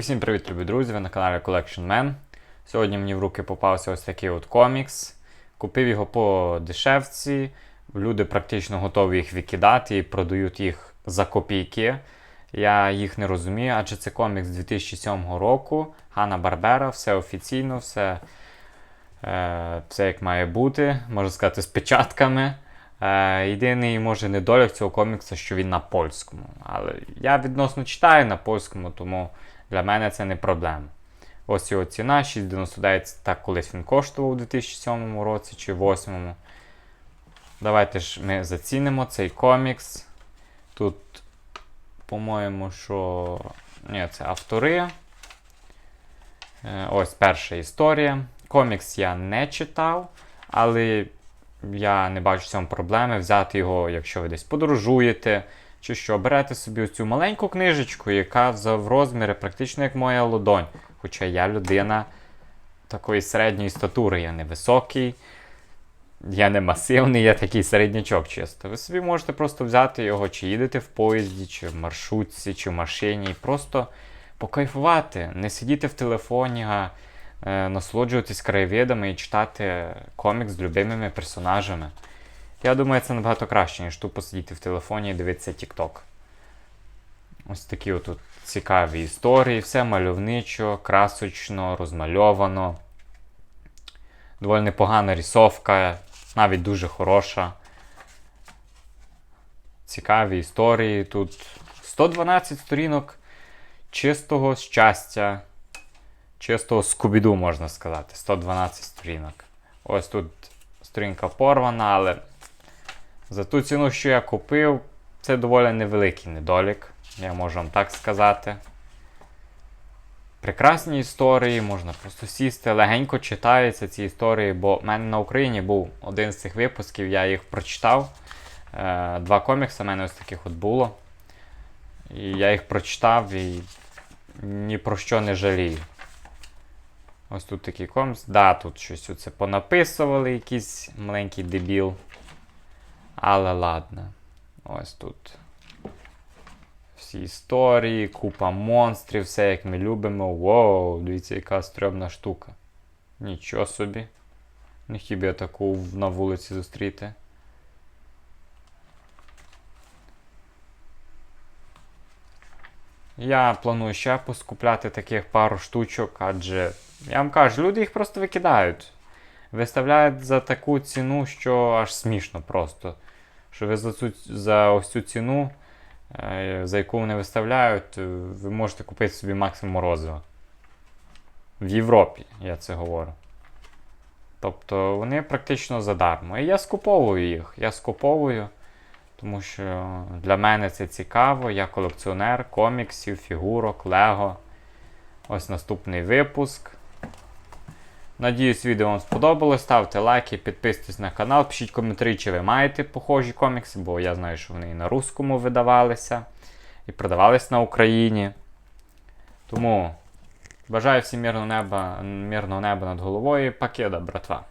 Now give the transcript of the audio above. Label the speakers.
Speaker 1: І всім привіт, любі друзі! Ви на каналі Collection Man. Сьогодні мені в руки попався ось такий от комікс. Купив його по дешевці. Люди практично готові їх викидати і продають їх за копійки. Я їх не розумію, адже це комікс 2007 року. Хана Барбера, все офіційно, все, е, все як має бути, можна сказати, з печатками. Е, єдиний може недолік цього коміксу, що він на польському. Але я відносно читаю на польському, тому для мене це не проблема. Ось його ціна 6,99, так колись він коштував у 2007 році чи 2008. Давайте ж ми зацінимо цей комікс. Тут, по-моєму, що. Ні, це автори. Е, Ось перша історія. Комікс я не читав, але я не бачу в цьому проблеми взяти його, якщо ви десь подорожуєте, чи що, берете собі цю маленьку книжечку, яка в розмірі практично як моя ладонь. Хоча я людина такої середньої статури, я не високий, я не масивний, я такий середнячок чисто. Ви собі можете просто взяти його, чи їдете в поїзді, чи в маршрутці, чи в машині, і просто покайфувати, не сидіти в телефоні, а е, насолоджуватись краєвидами і читати комікс з любимими персонажами. Я думаю, це набагато краще, ніж тупо сидіти в телефоні і дивитися TikTok. Ось такі отут цікаві історії, все мальовничо, красочно, розмальовано. Доволі непогана рисовка, навіть дуже хороша. Цікаві історії. Тут 112 сторінок чистого щастя, чистого скубіду, можна сказати. 112 сторінок. Ось тут сторінка порвана, але за ту ціну, що я купив, це доволі невеликий недолік, я можу вам так сказати. Прекрасні історії, можна просто сісти, легенько читаються ці історії, бо в мене на Україні був один з цих випусків, я їх прочитав. Е, Два комікси в мене ось таких от було. І я їх прочитав і ні про що не жалію. Ось тут такий комікс. Да, тут щось оце понаписували, якийсь маленький дебіл. Але ладно. Ось тут. Всі історії, купа монстрів, все як ми любимо. Воу, дивіться, яка стрьомна штука. Нічого собі. Не би я таку на вулиці зустріти. Я планую ще поскупляти таких пару штучок, адже я вам кажу, люди їх просто викидають. Виставляють за таку ціну, що аж смішно просто. Що ви за, цю, за ось цю ціну, е, за яку вони виставляють, е, ви можете купити собі максимум морозива. В Європі, я це говорю. Тобто вони практично задармо. І я скуповую їх. Я скуповую, тому що для мене це цікаво. Я колекціонер коміксів, фігурок, Лего. Ось наступний випуск. Надіюсь, відео вам сподобалось. Ставте лайки, підписуйтесь на канал, пишіть коментарі, чи ви маєте похожі комікси, бо я знаю, що вони і на русскому видавалися, і продавались на Україні. Тому бажаю всім мирного неба, мирного неба над головою. Пакеда, братва.